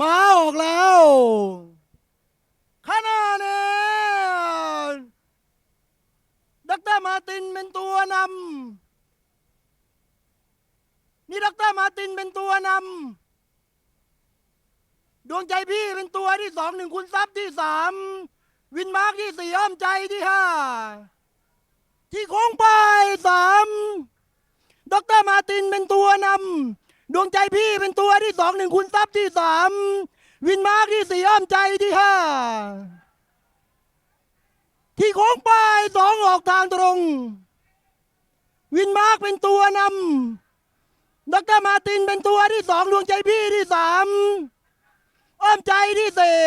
มาออกแล้วขณะนี้ดรมาร์ตินเป็นตัวนำนี่ดรมาร์ตินเป็นตัวนำดวงใจพี่เป็นตัวที่สองหนึ่งคุณทรัพย์ที่สามวินมาร์กที่สี่อ้อมใจที่ห้าที่โค้งไปสามดรมาร์ตินเป็นตัวนำ ดวงใจพี่เป็นตัวที่สองหนึ่งคุณทรัพย์ที่สามวินมาร์กที่สี่อ้อมใจที่ห้าที่โค้งไปสองออกทางตรง วินมาร์กเป็นตัวนำดรมาตินเป็นตัวที่สองดวงใจพี่ที่สามอ้อมใจที่สี่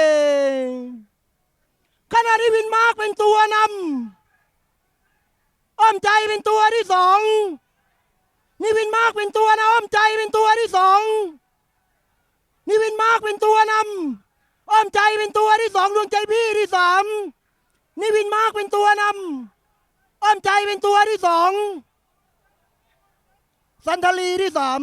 ขณะที่วินมาร์กเป็นตัวนำอ้อมใจเป็นตัวที่สอง นี่วินมาร์กเป็นตัวนะอ้อมใจเป็นตัวที่สองนี่วินมาร์กเป็นตัวนำอ้อมใจเป็นตัวที่สองดวงใจพี่ที่สามนี่วินมาร์กเป็นตัวนำอ้อมใจเป็นตัวที่สองสันทลีที่สาม